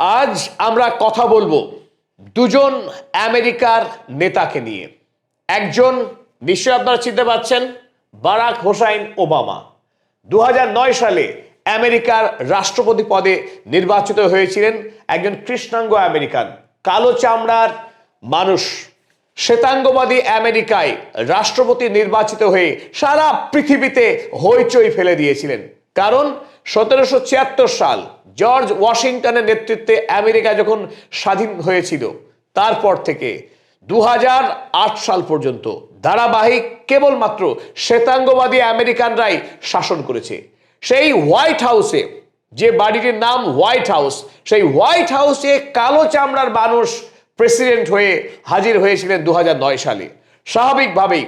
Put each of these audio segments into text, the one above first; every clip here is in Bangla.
আজ আমরা কথা বলব দুজন আমেরিকার নেতাকে নিয়ে। একজন নিশ্চয় আপনারা চিনতে পারছেন বারাক হোসাইন ওবামা। দু হাজার নয় সালে আমেরিকার রাষ্ট্রপতি পদে নির্বাচিত হয়েছিলেন একজন কৃষ্ণাঙ্গ আমেরিকান, কালো চামড়ার মানুষ। শ্বেতাঙ্গবাদী আমেরিকায় রাষ্ট্রপতি নির্বাচিত হয়ে সারা পৃথিবীতে হইচই ফেলে দিয়েছিলেন। কারণ সতেরোশো ছিয়াত্তর সাল জর্জ ওয়াশিংটনের নেতৃত্বে আমেরিকা যখন স্বাধীন হয়েছিল, তারপর থেকে দু হাজার আট সাল পর্যন্ত ধারাবাহিক কেবলমাত্র শ্বেতাঙ্গবাদী আমেরিকানরাই শাসন করেছে। সেই হোয়াইট হাউসে, যে বাড়িটির নাম হোয়াইট হাউস, সেই হোয়াইট হাউসে কালো চামড়ার মানুষ প্রেসিডেন্ট হয়ে হাজির হয়েছিলেন দু হাজার নয় সালে। স্বাভাবিকভাবেই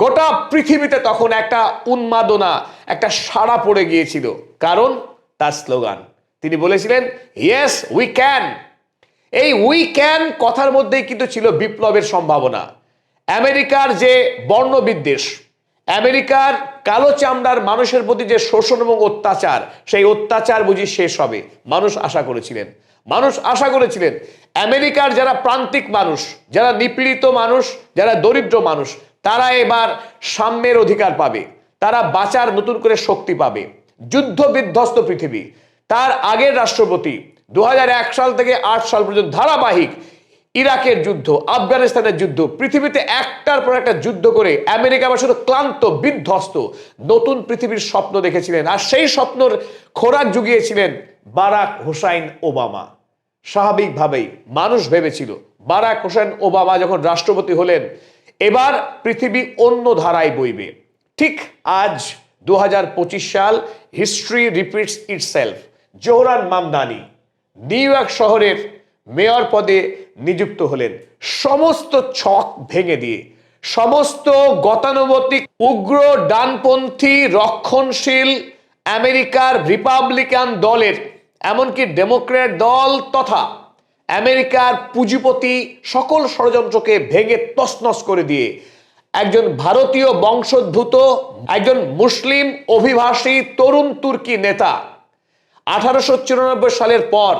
গোটা পৃথিবীতে তখন একটা উন্মাদনা, একটা সাড়া পড়ে গিয়েছিল। কারণ? তার স্লোগান। তিনি বলেছিলেন ইয়েস উই ক্যান এই উই ক্যান কথার মধ্যেই কিন্তু ছিল বিপ্লবের সম্ভাবনা। আমেরিকার যে বর্ণবিদ্বেষ, আমেরিকার কালো চামড়ার মানুষের প্রতি যে শোষণ এবং অত্যাচার, সেই অত্যাচার বুঝি শেষ হবে। মানুষ আশা করেছিলেন। মানুষ আশা করেছিলেন, আমেরিকার যারা প্রান্তিক মানুষ, যারা নিপীড়িত মানুষ, যারা দরিদ্র মানুষ তারা এবার সাম্যের অধিকার পাবে। তারা বাঁচার নতুন করে শক্তি পাবে। যুদ্ধ বিধ্বস্ত পৃথিবী। তার আগের রাষ্ট্রপতি দু হাজার এক সাল থেকে আট সাল পর্যন্ত ধারাবাহিক ইরাকের যুদ্ধ, আফগানিস্তানের যুদ্ধ, পৃথিবীতে একটার পর একটা যুদ্ধ করে আমেরিকা আবার শুধু ক্লান্ত, বিধ্বস্ত, নতুন পৃথিবীর স্বপ্ন দেখেছিলেন। আর সেই স্বপ্নর খোরাক জুগিয়েছিলেন বারাক হোসাইন ওবামা। স্বাভাবিকভাবেই মানুষ ভেবেছিল, বারাক হোসেন ওবামা যখন রাষ্ট্রপতি হলেন এবার পৃথিবী অন্য ধারায় বইবে। ঠিক আজ দু হাজার পঁচিশ সাল history repeats itself, Zohran Mamdani new শহরের মেয়র পদে নিযুক্ত হলেন। সমস্ত ছক ভেঙে দিয়ে, সমস্ত গতানুগতিক উগ্র ডানপন্থী রক্ষণশীল আমেরিকার রিপাবলিকান দলের, এমনকি ডেমোক্র্যাট দল তথা আমেরিকার পুঁজিপতি সকল ষড়যন্ত্রকে ভেঙে তছনছ করে দিয়ে একজন ভারতীয় বংশোদ্ভূত, একজন মুসলিম অভিবাসী তরুণ তুর্কি নেতা আঠারোশো চুরানব্বই সালের পর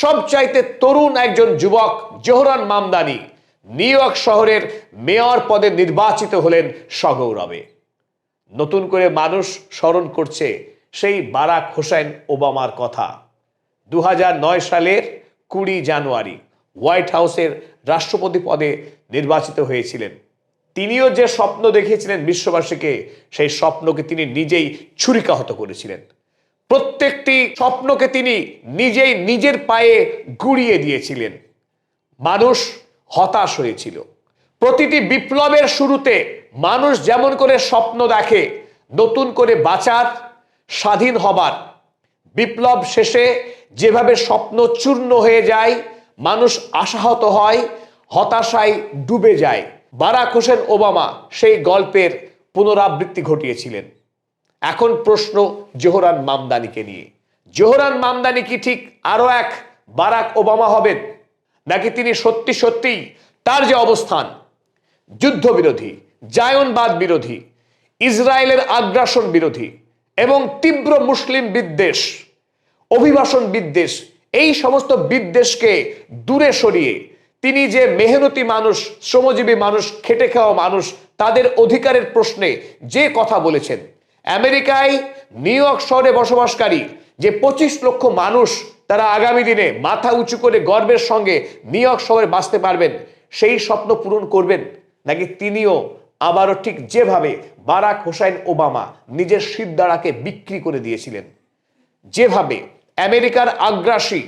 সবচাইতে তরুণ একজন যুবক জোহরান মামদানি নিউ ইয়র্ক শহরের মেয়র পদে নির্বাচিত হলেন সগৌরবে নতুন করে মানুষ স্মরণ করছে সেই বারাক হোসেন ওবামার কথা। দু হাজার নয় সালের কুড়ি জানুয়ারি হোয়াইট হাউসের রাষ্ট্রপতি পদে নির্বাচিত হয়েছিলেন। তিনিও যে স্বপ্ন দেখিয়েছিলেন বিশ্ববাসীকে, সেই স্বপ্নকে তিনি নিজেই ছুরিকাহত করেছিলেন। প্রত্যেকটি স্বপ্নকে তিনি নিজেই নিজের পায়ে গুড়িয়ে দিয়েছিলেন। মানুষ হতাশ হয়েছিল। প্রতিটি বিপ্লবের শুরুতে মানুষ যেমন করে স্বপ্ন দেখে, নতুন করে বাঁচার, স্বাধীন হবার, বিপ্লব শেষে যেভাবে স্বপ্ন চূর্ণ হয়ে যায়, মানুষ আশাহত হয়, হতাশায় ডুবে যায়। বারাক হোসেন ওবামা সেই গল্পের পুনরাবৃত্তি ঘটিয়েছিলেন। এখন প্রশ্ন জোহরান মামদানিকে নিয়ে। জোহরান মামদানি কি ঠিক আরও এক বারাক ওবামা হবেন? নাকি তিনি সত্যি সত্যিই তার যে অবস্থান? যুদ্ধবিরোধী, জায়নবাদ বিরোধী, ইসরায়েলের আগ্রাসন বিরোধী এবং তীব্র মুসলিম বিদ্বেষ অভিবাসন বিদ্বেষ, এই সমস্ত বিদ্বেষকে দূরে সরিয়ে তিনি যে মেহনতি মানুষ, শ্রমজীবী মানুষ, খেটে খাওয়া মানুষ, তাদের অধিকারের প্রশ্নে যে কথা বলেছেন। আমেরিকায় নিউ ইয়র্ক শহরে বসবাসকারী যে পঁচিশ লক্ষ মানুষ তারা আগামী দিনে মাথা উঁচু করে গর্বের সঙ্গে নিউ ইয়র্ক শহরে বাঁচতে পারবেন, সেই স্বপ্ন পূরণ করবেন, নাকি তিনিও আবারও ঠিক যেভাবে বারাক হোসাইন ওবামা নিজের শিরদাঁড়াকে বিক্রি করে দিয়েছিলেন? যেভাবে আমেরিকার আগ্রাসী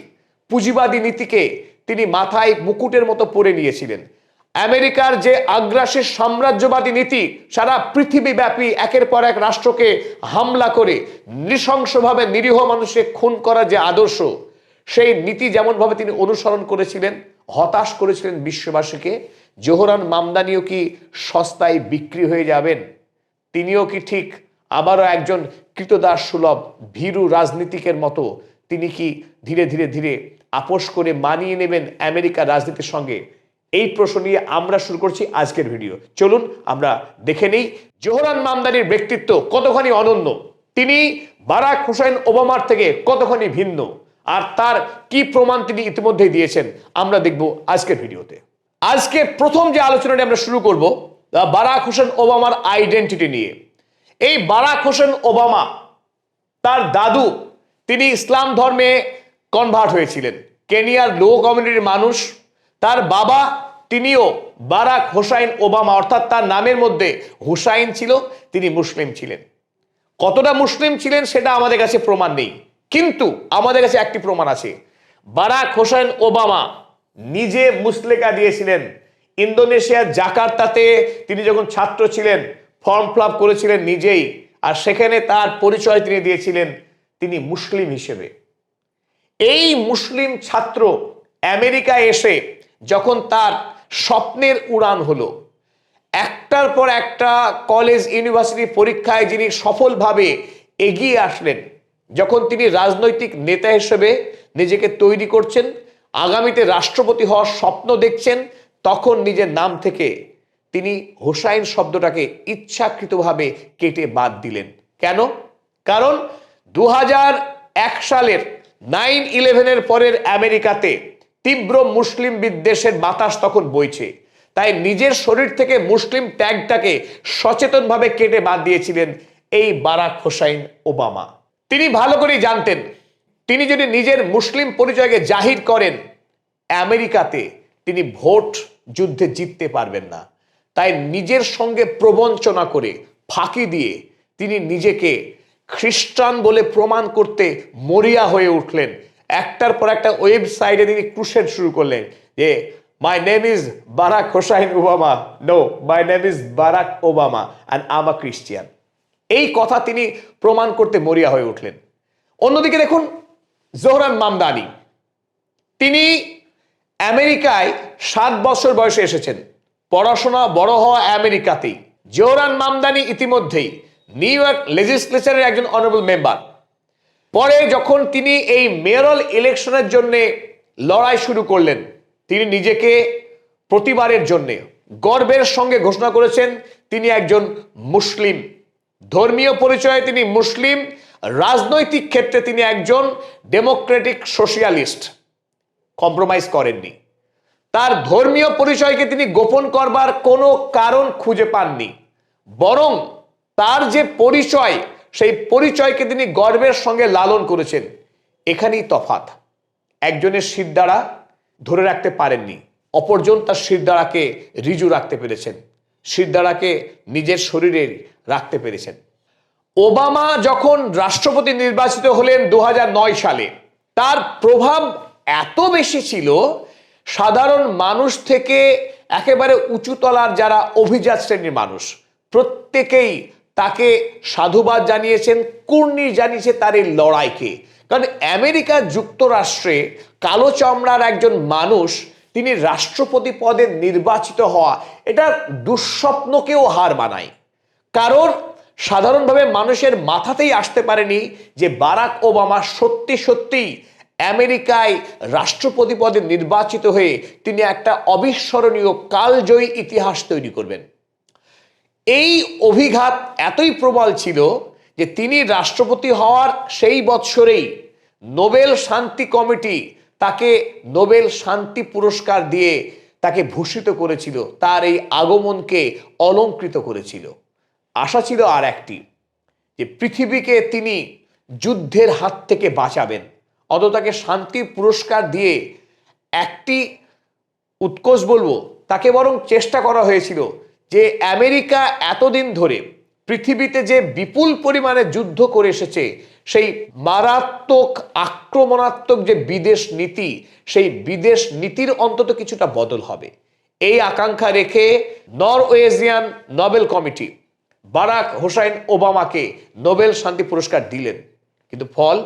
পুঁজিবাদী নীতিকে তিনি মাথায় মুকুটের মতো পরে নিয়েছিলেন। আমেরিকার যে আগ্রাসী সাম্রাজ্যবাদী নীতি সারা পৃথিবীব্যাপী একের পর এক রাষ্ট্রকে হামলা করে নৃশংসভাবে নিরীহ মানুষকে খুন করার যে আদর্শ, সেই নীতি যেমনভাবে তিনি অনুসরণ করেছিলেন, হতাশ করেছিলেন বিশ্ববাসীকে, জোহরান মামদানিও কি সস্তায় বিক্রি হয়ে যাবেন? তিনিও কি ঠিক আবারও একজন কৃতদাস সুলভ ভীরু রাজনীতিকের মতো তিনি কি ধীরে ধীরে ধীরে আপোষ করে মানিয়ে নেবেন আমেরিকার রাজনীতির সঙ্গে? এই প্রশ্ন নিয়ে আমরা শুরু করছি আজকের ভিডিও। চলুন আমরা দেখে নেই জোহরান মামদানির ব্যক্তিত্ব কতখানি অনন্য? তিনি বারাক হোসেন ওবামার থেকে কতখানি ভিন্ন? আর তার কি প্রমাণ তিনি ইতিমধ্যেই দিয়েছেন? আমরা দেখব আজকের ভিডিওতে। আজকে প্রথম যে আলোচনাটি আমরা শুরু করব বারাক হোসেন ওবামার আইডেন্টিটি নিয়ে। এই বারাক হোসেন ওবামা, তার দাদু তিনি ইসলাম ধর্মে কনভার্ট হয়েছিলেন। কেনিয়ার লো কমিউনিটির মানুষ। তার বাবা তিনিও বারাক হোসাইন ওবামা, অর্থাৎ তার নামের মধ্যে হুসাইন ছিল, তিনি মুসলিম ছিলেন। কতটা মুসলিম ছিলেন সেটা আমাদের কাছে প্রমাণ নেই। কিন্তু আমাদের কাছে একটি প্রমাণ আছে। বারাক হোসেন ওবামা নিজে মুসলেকা দিয়েছিলেন। ইন্দোনেশিয়ার জাকার্তাতে তিনি যখন ছাত্র ছিলেন, ফর্ম ফিল করেছিলেন নিজেই। আর সেখানে তার পরিচয় তিনি দিয়েছিলেন। তিনি মুসলিম হিসেবে। এই মুসলিম ছাত্র আমেরিকায় এসে যখন তার স্বপ্নের উড়ান হলো, একটার পর একটা কলেজ ইউনিভার্সিটি পরীক্ষায় যিনি সফলভাবে এগিয়ে আসলেন, যখন তিনি রাজনৈতিক নেতা হিসেবে নিজেকে তৈরি করছেন, আগামীতে রাষ্ট্রপতি হওয়ার স্বপ্ন দেখছেন, তখন নিজের নাম থেকে তিনি হোসাইন শব্দটাকে ইচ্ছাকৃতভাবে কেটে বাদ দিলেন। কেন? কারণ দু এক সালের নাইন ইলেভেনের পরের আমেরিকাতে তীব্র মুসলিম বিদ্বেষের বাতাস তখন বইছে। তাই নিজের শরীর থেকে মুসলিম ট্যাগটাকে সচেতনভাবে কেটে বাদ দিয়েছিলেন এই বারাক হোসাইন ওবামা। তিনি ভালো করেই জানতেন, তিনি যদি নিজের মুসলিম পরিচয়কে জাহির করেন, আমেরিকাতে তিনি ভোট যুদ্ধে জিততে পারবেন না। তাই নিজের সঙ্গে প্রবঞ্চনা করে ফাঁকি দিয়ে তিনি নিজেকে খ্রিস্টান বলে প্রমাণ করতে মরিয়া হয়ে উঠলেন। একটার পর একটা ওয়েবসাইটে তিনি ক্রুশেড শুরু করলেন যে my name is Barack Hussein Obama no my name is Barack Obama and I'm a Christian এই কথা তিনি প্রমাণ করতে মরিয়া হয়ে উঠলেন। অন্যদিকে দেখুন, জোহরান মামদানি। তিনি আমেরিকায় সাত বছর বয়সে এসেছেন। পড়াশোনা বড় হওয়া আমেরিকাতেই। জোহরান মামদানি ইতিমধ্যেই নিউ ইয়র্ক লেজিসলেচারের একজন অনারেবল মেম্বার পরে যখন তিনি এই মেয়রাল ইলেকশনের জন্য লড়াই শুরু করলেন, তিনি নিজেকে প্রতিবারের জন্য গর্বের সঙ্গে ঘোষণা করেছেন, তিনি একজন মুসলিম। ধর্মীয় পরিচয়ে তিনি মুসলিম, রাজনৈতিক ক্ষেত্রে তিনি একজন ডেমোক্রেটিক সোশিয়ালিস্ট কম্প্রোমাইজ করেননি। তার ধর্মীয় পরিচয়কে তিনি গোপন করবার কোনো কারণ খুঁজে পাননি। বরং তার যে পরিচয়, সেই পরিচয়কে তিনি গর্বের সঙ্গে লালন করেছেন। এখানেই তফাত একজনের শিরদাঁড়া ধরে রাখতে পারেননি। অপরজন তার শিরদাঁড়াকে রিজু রাখতে পেরেছেন। শিরদাঁড়াকে নিজের শরীরে রাখতে পেরেছেন। ওবামা যখন রাষ্ট্রপতি নির্বাচিত হলেন দু হাজার নয় সালে, তার প্রভাব এত বেশি ছিল, সাধারণ মানুষ থেকে একেবারে উঁচুতলার যারা অভিজাত শ্রেণির মানুষ, প্রত্যেকেই তাকে সাধুবাদ জানিয়েছেন, কুর্নি জানিয়েছে তার এই লড়াইকে। কারণ আমেরিকা যুক্তরাষ্ট্রে কালো চামড়ার একজন মানুষ, তিনি রাষ্ট্রপতি পদে নির্বাচিত হওয়া, এটা দুঃস্বপ্নকেও হার মানায়। কারণ সাধারণভাবে মানুষের মাথাতেই আসতে পারেনি যে বারাক ওবামা সত্যি সত্যি আমেরিকায় রাষ্ট্রপতি পদে নির্বাচিত হয়ে তিনি একটা অবিস্মরণীয় কালজয়ী ইতিহাস তৈরি করবেন। এই অভিঘাত এতই প্রবল ছিল যে তিনি রাষ্ট্রপতি হওয়ার সেই বৎসরেই নোবেল শান্তি কমিটি তাকে নোবেল শান্তি পুরস্কার দিয়ে তাকে ভূষিত করেছিল, তার এই আগমনকে অলঙ্কৃত করেছিল। আশা ছিল আর একটি, যে পৃথিবীকে তিনি যুদ্ধের হাত থেকে বাঁচাবেন। অত তাকে শান্তি পুরস্কার দিয়ে একটি উৎকোষ বলব, তাকে বরং চেষ্টা করা হয়েছিল যে আমেরিকা এতদিন ধরে পৃথিবীতে যে বিপুল পরিমাণে যুদ্ধ করে এসেছে, সেই মারাত্মক আক্রমণাত্মক যে বিদেশ নীতি, সেই বিদেশ নীতির অন্তত কিছুটা বদল হবে। এই আকাঙ্ক্ষা রেখে Norwegian Nobel committee Barack Hussein ওবামাকে নোবেল শান্তি পুরস্কার দিলেন। কিন্তু ফল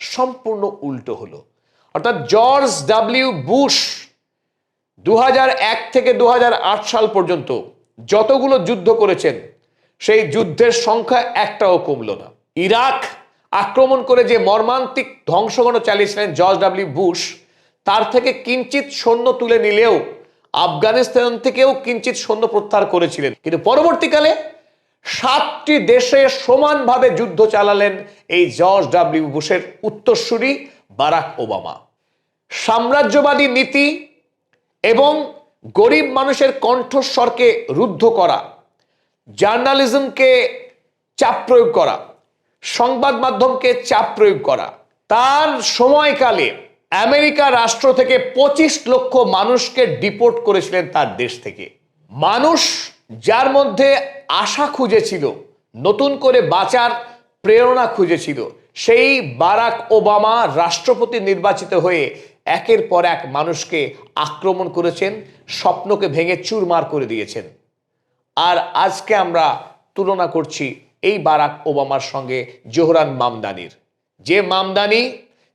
সম্পূর্ণ উল্টো হলো। অর্থাৎ জর্জ ডাব্লিউ বুশ দু হাজার এক থেকে দু হাজার আট সাল পর্যন্ত যতগুলো যুদ্ধ করেছেন, সেই যুদ্ধের সংখ্যা একটাও কমল না। ইরাক আক্রমণ করে যে মর্মান্তিক ধ্বংসগণ চালিয়েছিলেন জর্জ ডাব্লিউ বুশ, তার থেকে কিঞ্চিত সৈন্য তুলে নিলেও আফগানিস্তান থেকেও কিঞ্চিত সৈন্য প্রত্যাহার করেছিলেন। কিন্তু পরবর্তীকালে সাতটি দেশে সমানভাবে যুদ্ধ চালালেন এই জর্জ ডাব্লিউ বুশের উত্তরসূরি বারাক ওবামা। সাম্রাজ্যবাদী নীতি এবং গরিব মানুষের কণ্ঠস্বরকে রুদ্ধ করা, জার্নালিজমকে চাপ প্রয়োগ করা, সংবাদ মাধ্যমকে চাপ প্রয়োগ করা। তার সময়কালে আমেরিকা রাষ্ট্র থেকে পঁচিশ লক্ষ মানুষকে ডিপোর্ট করেছিলেন তার দেশ থেকে। মানুষ যার মধ্যে আশা খুঁজেছিল, নতুন করে বাঁচার প্রেরণা খুঁজেছিল, সেই বারাক ওবামা রাষ্ট্রপতি নির্বাচিত হয়ে একের পর এক মানুষকে আক্রমণ করেছেন, স্বপ্নকে ভেঙে চুরমার করে দিয়েছেন। আর আজকে আমরা তুলনা করছি এই বারাক ওবামার সঙ্গে জোহরান মামদানির। যে মামদানি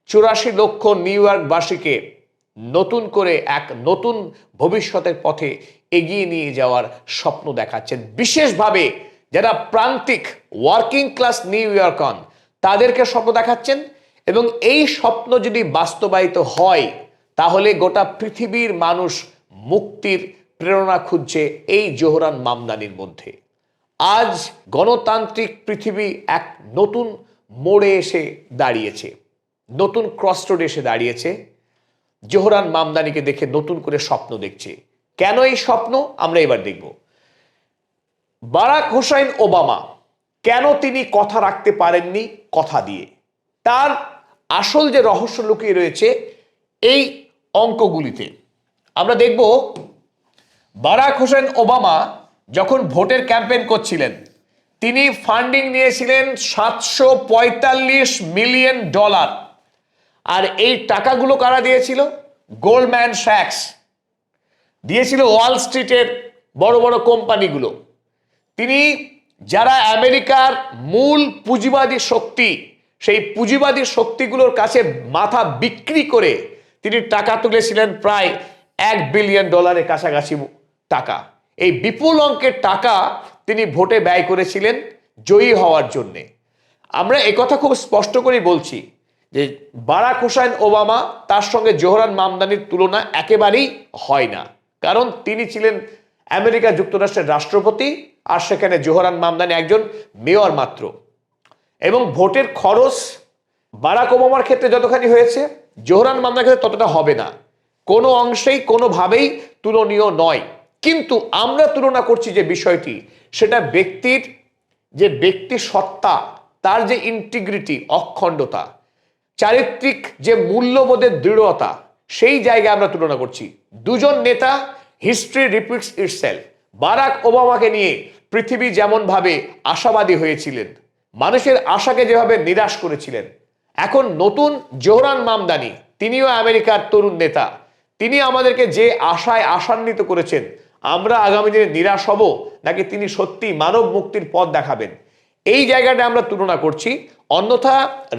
চুরাশি লক্ষ নিউ ইয়র্কবাসীকে নতুন করে এক নতুন ভবিষ্যতের পথে এগিয়ে নিয়ে যাওয়ার স্বপ্ন দেখাচ্ছেন। বিশেষভাবে যারা প্রান্তিক ওয়ার্কিং ক্লাস নিউ ইয়র্কন তাদেরকে স্বপ্ন দেখাচ্ছেন এবং এই স্বপ্ন যদি বাস্তবায়িত হয়, তাহলে গোটা পৃথিবীর মানুষ মুক্তির প্রেরণা খুঁজছে এই জোহরান মামদানির মধ্যে। আজ গণতান্ত্রিক পৃথিবী এক নতুন মোড়ে এসে দাঁড়িয়েছে, নতুন ক্রসরোড এসে দাঁড়িয়েছে। জোহরান মামদানিকে দেখে নতুন করে স্বপ্ন দেখছে। কেন এই স্বপ্ন? আমরা এবার দেখব। বারাক হোসাইন ওবামা, কেন তিনি কথা রাখতে পারেননি কথা দিয়ে? তার আসল যে রহস্য লুকিয়ে রয়েছে এই অঙ্কগুলিতে। আমরা দেখব, বারাক হোসেন ওবামা যখন ভোটের ক্যাম্পেন করছিলেন, তিনি ফান্ডিং নিয়েছিলেন সাতশো পঁয়তাল্লিশ মিলিয়ন ডলার। আর এই টাকাগুলো কারা দিয়েছিল? গোল্ডম্যান স্যাক্স। দিয়েছিল ওয়াল স্ট্রিটের বড় বড় কোম্পানিগুলো। তিনি, যারা আমেরিকার মূল পুঁজিবাদী শক্তি সেই পুঁজিবাদী শক্তিগুলোর কাছে মাথা বিক্রি করে তিনি টাকা তুলেছিলেন প্রায় এক বিলিয়ন ডলারের কাছাকাছি টাকা। এই বিপুল অঙ্কের টাকা তিনি ভোটে ব্যয় করেছিলেন জয়ী হওয়ার জন্যে। আমরা একথা খুব স্পষ্ট করেই বলছি যে বারাক হোসেন ওবামা তার সঙ্গে জোহরান মামদানির তুলনা একেবারেই হয় না। কারণ তিনি ছিলেন আমেরিকা যুক্তরাষ্ট্রের রাষ্ট্রপতি আর সেখানে জোহরান মামদানি একজন মেয়র মাত্র। এবং ভোটের খরচ বারাক ওবামার ক্ষেত্রে যতখানি হয়েছে, জোহরান মামলার ক্ষেত্রে ততটা হবে না। কোনো অংশেই, কোনোভাবেই তুলনীয় নয়। কিন্তু আমরা তুলনা করছি যে বিষয়টি, সেটা ব্যক্তির যে ব্যক্তি সত্তা, তার যে ইন্টিগ্রিটি অখণ্ডতা, চারিত্রিক যে মূল্যবোধের দৃঢ়তা, সেই জায়গায় আমরা তুলনা করছি। দুজন নেতা হিস্ট্রি রিপিটস ইটসেলফ বারাক ওবামাকে নিয়ে পৃথিবী যেমনভাবে আশাবাদী হয়েছিলেন মানুষের আশাকে যেভাবে নিরাশ করেছিলেন, এখন নতুন জোহরান মামদানি, তিনিও আমেরিকার তরুণ নেতা, তিনি আমাদেরকে যে আশায় আশান্বিত করেছেন, আমরা আগামী দিনে নিরাশ হব নাকি তিনি সত্যি মানব মুক্তির পথ দেখাবেন? এই জায়গাটা আমরা তুলনা করছি, অন্যথা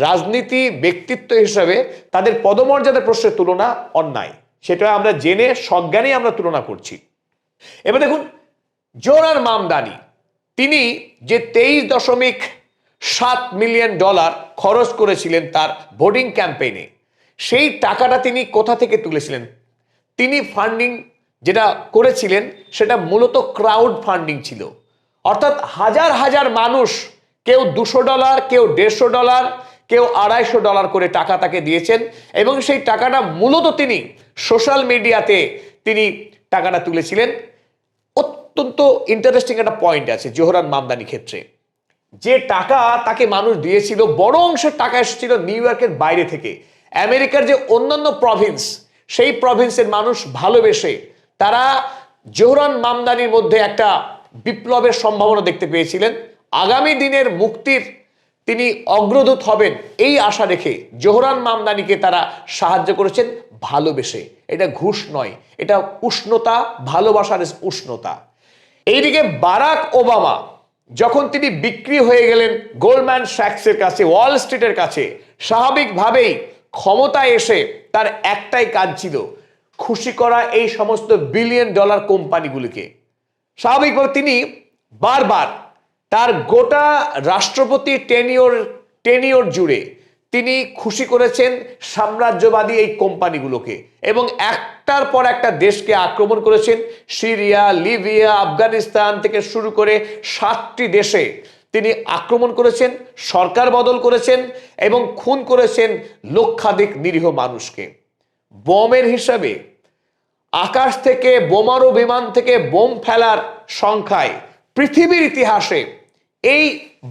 রাজনীতি ব্যক্তিত্ব হিসাবে তাদের পদমর্যাদার প্রশ্নের তুলনা অন্যায়, সেটা আমরা জেনে সজ্ঞানেই আমরা তুলনা করছি। এবার দেখুন জোরার মামদানি, তিনি যে তেইশ দশমিক সাত মিলিয়ন ডলার খরচ করেছিলেন তার ভোটিং ক্যাম্পেইনে। সেই টাকাটা তিনি কোথা থেকে তুলেছিলেন? তিনি ফান্ডিং যেটা করেছিলেন, সেটা মূলত ক্রাউড ফান্ডিং ছিল। অর্থাৎ হাজার হাজার মানুষ, কেউ দুশো ডলার, কেউ দেড়শো ডলার, কেউ আড়াইশো ডলার করে টাকা তাকে দিয়েছেন এবং সেই টাকাটা মূলত তিনি সোশ্যাল মিডিয়াতে তিনি টাকাটা তুলেছিলেন। অত্যন্ত ইন্টারেস্টিং একটা পয়েন্ট আছে জোহরান মামদানি ক্ষেত্রে। যে টাকা তাকে মানুষ দিয়েছিল, বড় অংশের টাকা এসেছিল নিউ ইয়র্কের বাইরে থেকে। আমেরিকার যে অন্যান্য প্রভিন্স সেই প্রভিন্সের মানুষ ভালোবেসে তারা জোহরান মামদানির মধ্যে একটা বিপ্লবের সম্ভাবনা দেখতে পেয়েছিলেন। আগামী দিনের মুক্তির তিনি অগ্রদূত হবেন এই আশা রেখে জোহরান মামদানিকে তারা সাহায্য করেছেন ভালোবেসে। এটা ঘুষ নয়, এটা উষ্ণতা, ভালোবাসার উষ্ণতা। এইদিকে বারাক ওবামা যখন তিনি বিক্রি হয়ে গেলেন গোল্ডম্যান স্যাক্সের কাছে, ওয়াল স্ট্রিটের কাছে, স্বাভাবিকভাবেই ক্ষমতায় এসে তার একটাই কাজ ছিল, খুশি করা এই সমস্ত বিলিয়ন ডলার কোম্পানিগুলিকে। স্বাভাবিকভাবে তিনি বারবার তার গোটা রাষ্ট্রপতি টেনিওর টেনিওর জুড়ে তিনি খুশি করেছেন সাম্রাজ্যবাদী এই কোম্পানিগুলোকে এবং একটার পর একটা দেশকে আক্রমণ করেছেন। সিরিয়া, লিবিয়া, আফগানিস্তান থেকে শুরু করে সাতটি দেশে তিনি আক্রমণ করেছেন, সরকার বদল করেছেন এবং খুন করেছেন লক্ষাধিক নিরীহ মানুষকে। বোমের হিসাবে আকাশ থেকে বোমারু বিমান থেকে বোম ফেলার সংখ্যায় পৃথিবীর ইতিহাসে এই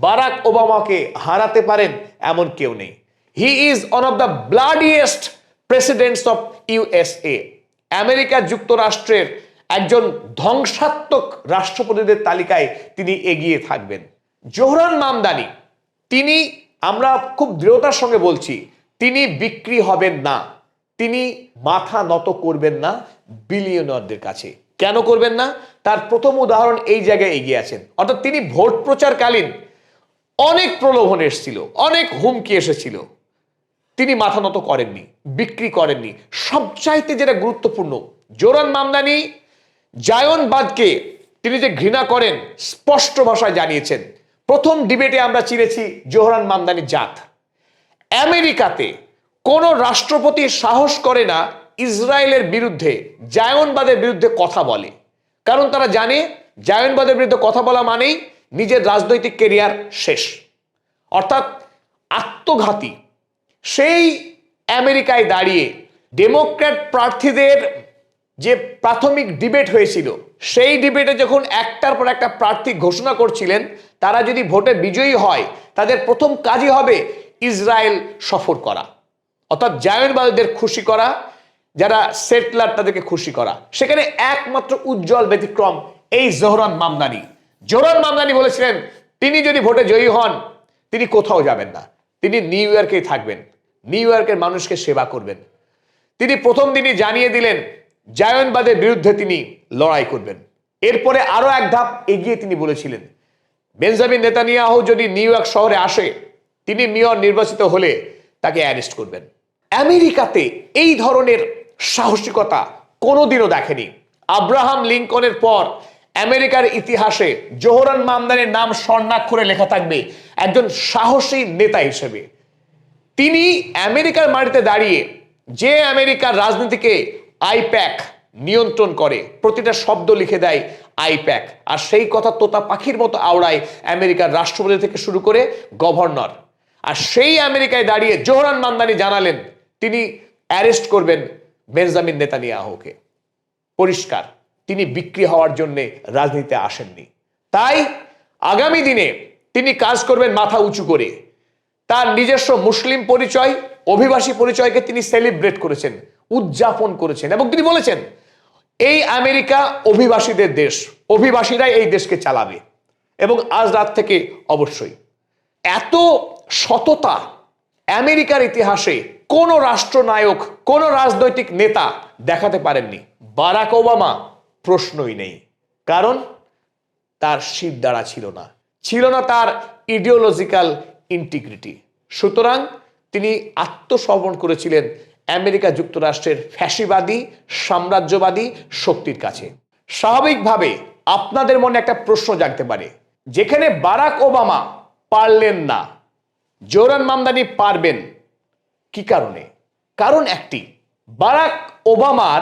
বারাক ওবামাকে হারাতে পারেন এমন কেউ নেই। He is one of the bloodiest presidents of USA America যুক্তরাষ্ট্রের একজন ধ্বংসাত্মক রাষ্ট্রপতিদের তালিকায় তিনি এগিয়ে থাকবেন। জোহরান মামদানি, তিনি, আমরা খুব দৃঢ়তার সঙ্গে বলছি, তিনি বিক্রি হবেন না। তিনি মাথা নত করবেন না বিলিয়নারদের কাছে। কেন করবেন না? তার প্রথম উদাহরণ এই জায়গায় এগিয়ে আছেন। অর্থাৎ তিনি ভোট প্রচারকালীন অনেক প্রলোভন এসেছিল, অনেক হুমকি এসেছিল। তিনি মাথা নত করেননি, বিক্রি করেননি। সবচাইতে যেটা গুরুত্বপূর্ণ, জোরান মামদানি জায়নবাদকে তিনি যে ঘৃণা করেন, স্পষ্ট ভাষায় জানিয়েছেন। প্রথম ডিবেটে আমরা চিনেছি জোহরান মামদানি জাত। আমেরিকাতে কোনো রাষ্ট্রপতি সাহস করে না ইসরায়েলের বিরুদ্ধে, জায়নবাদের বিরুদ্ধে কথা বলে। কারণ তারা জানে, জায়নবাদের বিরুদ্ধে কথা বলা মানেই নিজের রাজনৈতিক কেরিয়ার শেষ। অর্থাৎ আত্মঘাতী সেই আমেরিকায় দাঁড়িয়ে ডেমোক্র্যাট প্রার্থীদের যে প্রাথমিক ডিবেট হয়েছিল, সেই ডিবেটে যখন একটার পর একটা প্রার্থী ঘোষণা করছিলেন, তারা যদি ভোটে বিজয়ী হয়, তাদের প্রথম কাজই হবে ইসরায়েল সফর করা। অর্থাৎ জায়নবাদীদের খুশি করা, যারা সেটলার তাদেরকে খুশি করা। সেখানে একমাত্র উজ্জ্বল ব্যতিক্রম এই জোহরান মামদানি। জোহরান মামদানি বলেছিলেন, তিনি যদি ভোটে জয়ী হন, তিনি কোথাও যাবেন না। তিনি নিউ ইয়র্কেই থাকবেন। নিউ ইয়র্কের মানুষকে সেবা করবেন। তিনি প্রথম দিনই জানিয়ে দিলেন, জায়নবাদের বিরুদ্ধে তিনি লড়াই করবেন। এরপরে আরও এক ধাপ এগিয়ে তিনি বলেছিলেন, বেঞ্জামিন নেতানিয়াহু যদি নিউ ইয়র্ক শহরে আসে, তিনি মেয়র নির্বাচিত হলে তাকে অ্যারেস্ট করবেন। আমেরিকাতে এই ধরনের সাহসিকতা কোনোদিনও দেখেনি। আব্রাহাম লিঙ্কনের পর আমেরিকার ইতিহাসে জোহরান মামদানের নাম স্বর্ণাক্ষরে লেখা থাকবে একজন সাহসী নেতা হিসেবে। তিনি আমেরিকার মাটিতে দাঁড়িয়ে যে আমেরিকার রাজনীতিকে আইপ্যাক নিয়ন্ত্রণ করে, প্রতিটা শব্দ লিখে দেয় আইপ্যাক। আর সেই কথা তোতা পাখির মতো আওড়ায় আমেরিকার রাষ্ট্রপতি থেকে শুরু করে গভর্নর। আর সেই আমেরিকায় দাঁড়িয়ে জোহরান মান্দানি জানালেন, তিনি অ্যারেস্ট করবেন বেঞ্জামিন নেতানিয়াহুকে। পরিষ্কার, তিনি বিক্রি হওয়ার জন্য রাজনীতিতে আসেননি। তাই আগামী দিনে তিনি কাজ করবেন মাথা উঁচু করে। তার নিজস্ব মুসলিম পরিচয়, অভিবাসী পরিচয়কে তিনি সেলিব্রেট করেছেন, উদযাপন করেছেন এবং তিনি বলেছেন, এই আমেরিকা অভিবাসীদের দেশ, অভিবাসীরাই এই দেশকে চালাবে এবং আজ রাত থেকে অবশ্যই। এত সততা আমেরিকার ইতিহাসে কোন রাষ্ট্রনায়ক, কোন রাজনৈতিক নেতা দেখাতে পারেননি। বারাক ওবামা প্রশ্নই নেই, কারণ তার শির দ্বারা ছিল না ছিল না তার ইডিওলজিক্যাল ইন্টিগ্রিটি সুতরাং তিনি আত্মসমর্পণ করেছিলেন আমেরিকা যুক্তরাষ্ট্রের ফ্যাসিবাদী, সাম্রাজ্যবাদী শক্তির কাছে। স্বাভাবিকভাবে আপনাদের মনে একটা প্রশ্ন জাগতে পারে, যেখানে বারাক ওবামা পারলেন না, জোরান মামদানি পারবেন কি কারণে? কারণ একটি, বারাক ওবামার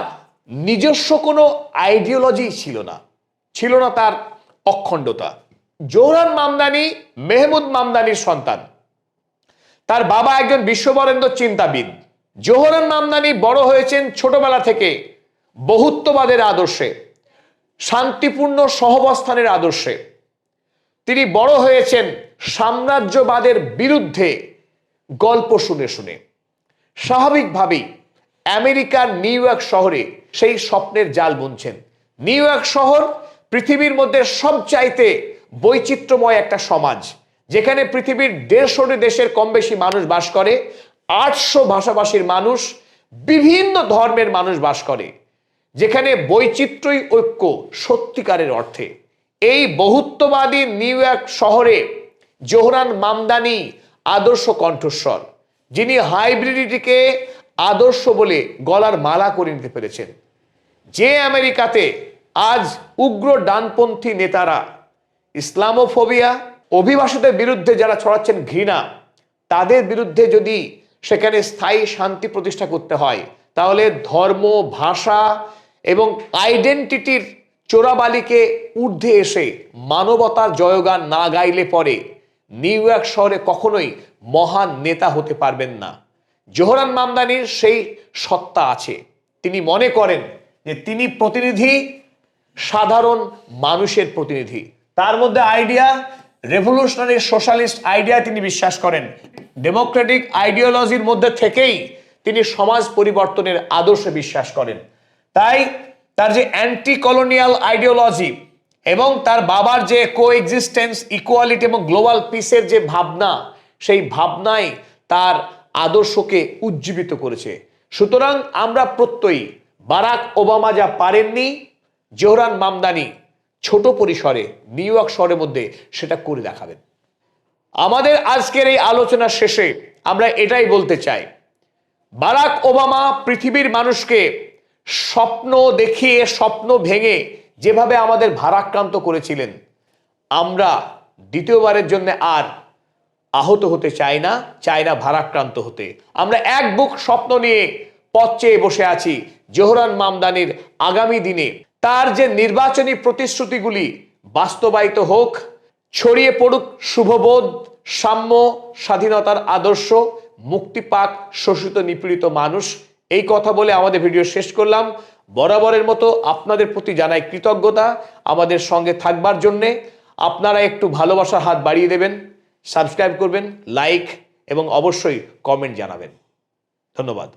নিজস্ব কোনো আইডিওলজি ছিল না ছিল না তার অখণ্ডতা। জোহরান মামদানি, মেহমুদ মামদানির সন্তান। তার বাবা একজন বিশ্ববরেন্দ্র চিন্তাবিদ। জোহরান মামদানি বড় হয়েছেন ছোটবেলা থেকে বহুত্ববাদের আদর্শে, শান্তিপূর্ণ সহবস্থানের আদর্শে। তিনি বড় হয়েছেন সাম্রাজ্যবাদের বিরুদ্ধে গল্প শুনে শুনে। স্বাভাবিকভাবেই আমেরিকার নিউ ইয়র্ক শহরে সেই স্বপ্নের জাল বুনছেন। নিউ ইয়র্ক শহর পৃথিবীর মধ্যে সবচাইতে বৈচিত্র্যময় একটা সমাজ, যেখানে পৃথিবীর দেড়শোটি দেশের কম বেশি মানুষ বাস করে, আটশো ভাষাভাষীর মানুষ, বিভিন্ন ধর্মের মানুষ বাস করে, যেখানে বৈচিত্র্যই ঐক্য সত্যিকারের অর্থে। এই বহুত্ববাদী নিউ ইয়র্ক শহরে জোহরান মামদানি আদর্শ কণ্ঠস্বর, যিনি হাইব্রিডিটিকে আদর্শ বলে গলার মালা করে নিতে পেরেছেন। যে আমেরিকাতে আজ উগ্র ডানপন্থী নেতারা ইসলামোফোবিয়া, অভিবাসীদের বিরুদ্ধে যারা ছড়াচ্ছেন ঘৃণা, তাদের বিরুদ্ধে যদি সেখানে স্থায়ী শান্তি প্রতিষ্ঠা করতে হয়, তাহলে ধর্ম, ভাষা এবং আইডেন্টিটির চোরাবালিকে ঊর্ধ্বে এসে মানবতার জয়গান না গাইলে পরে নিউ ইয়র্ক শহরে কখনোই মহান নেতা হতে পারবেন না। জোহরান মামদানির সেই সত্তা আছে। তিনি মনে করেন যে তিনি প্রতিনিধি, সাধারণ মানুষের প্রতিনিধি। তার মধ্যে আইডিয়া রেভলিউশনারি সোশ্যালিস্ট আইডিয়া তিনি বিশ্বাস করেন। ডেমোক্রেটিক আইডিওলজির মধ্যে থেকেই তিনি সমাজ পরিবর্তনের আদর্শে বিশ্বাস করেন। তাই তার যে অ্যান্টি কলোনিয়াল আইডিওলজি এবং তার বাবার যে কো এক্সিস্টেন্স ইকুয়ালিটি এবং গ্লোবাল পিসের যে ভাবনা, সেই ভাবনাই তার আদর্শকে উজ্জীবিত করেছে। সুতরাং আমরা প্রত্যয়ী, বারাক ওবামা যা পারেননি, জোহরান মামদানি ছোট পরিসরে নিউ ইয়র্ক শহরের মধ্যে সেটা করে দেখাবেন। আমাদের আজকের এই আলোচনা শেষে আমরা এটাই বলতে চাই। বারাক ওবামা পৃথিবীর মানুষকে স্বপ্ন দেখিয়ে, স্বপ্ন ভেঙে যেভাবে আমাদের ভারাক্রান্ত করেছিলেন, আমরা দ্বিতীয়বারের জন্য আর আহত হতে চাই না চাই না ভারাক্রান্ত হতে। আমরা এক বুক স্বপ্ন নিয়ে পথ চেয়ে বসে আছি জোহরান মামদানির আগামী দিনে। তার যে নির্বাচনী প্রতিশ্রুতিগুলি বাস্তবায়িত হোক, ছড়িয়ে পড়ুক শুভবোধ, সাম্য, স্বাধীনতার আদর্শ মুক্তি পাক শোষিত, নিপীড়িত মানুষ, এই কথা বলে আমাদের ভিডিও শেষ করলাম। বরাবরের মতো আপনাদের প্রতি জানাই কৃতজ্ঞতা আমাদের সঙ্গে থাকবার জন্যে। আপনারা একটু ভালোবাসার হাত বাড়িয়ে দেবেন, সাবস্ক্রাইব করবেন, লাইক এবং অবশ্যই কমেন্ট জানাবেন। ধন্যবাদ।